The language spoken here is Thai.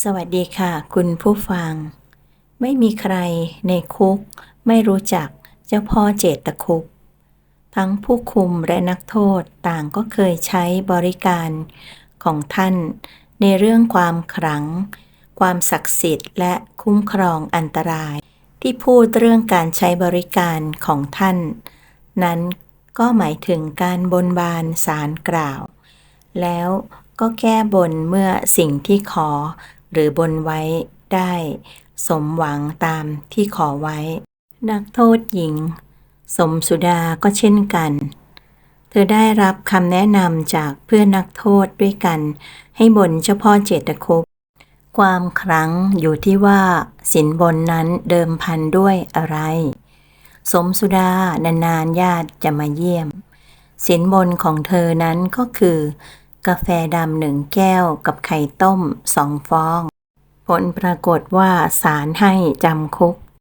สวัสดีค่ะ คุณผู้ฟัง ไม่มีใครในคุก ไม่รู้จักเจ้าพ่อเจตคุก ทั้งผู้คุมและนักโทษต่างก็เคยใช้บริการของท่าน ในเรื่องความขลัง ความศักดิ์สิทธิ์ และคุ้มครองอันตราย ที่พูดเรื่องการใช้บริการของท่าน นั้นก็หมายถึงการบนบานสารกล่าว แล้วก็แก้บนเมื่อสิ่งที่ขอ หรือบนไว้ได้ สมหวังตามที่ขอไว้ นักโทษหญิง สมสุดาก็เช่นกัน เธอได้รับคำแนะนำจากเพื่อนนักโทษด้วยกัน ให้บนเจ้าพ่อเจตคุกความครั้งอยู่ที่ว่าสินบนนั้นเดิมพันด้วยอะไร สมสุดานานๆญาติจะมาเยี่ยม สินบนของเธอนั้นก็คือ กาแฟดำหนึ่งแก้วกับไข่ต้มสองฟอง ผลปรากฏว่าสารให้จำคุก